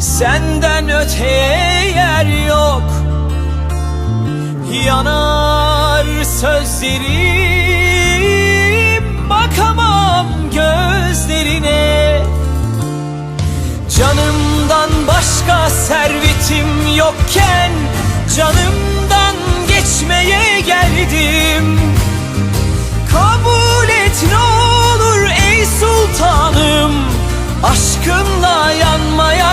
Senden öteye yer yok. Yanar sözlerim Bakamam gözlerine. Canımdan başka servetim yokken Canımdan geçmeye geldim. Kabul et ne olur ey sultanım Aşkınla yanmaya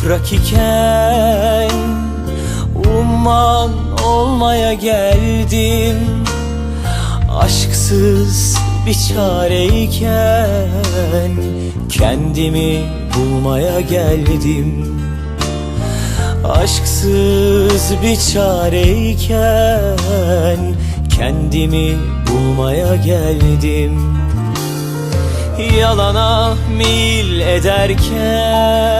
toprak iken Umman olmaya geldim Aşksız bir çareyken Kendimi bulmaya geldim Aşksız bir çareyken Kendimi bulmaya geldim Yalana mil ederken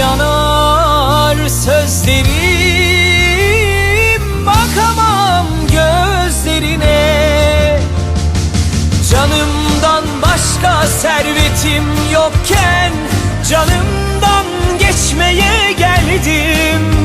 Yanar sözlerim. Bakamam gözlerine. Canımdan başka servetim yokken Canımdan geçmeye geldim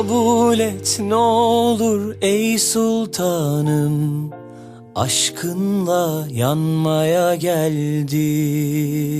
Kabul et ne olur ey sultanım. Aşkınla yanmaya geldim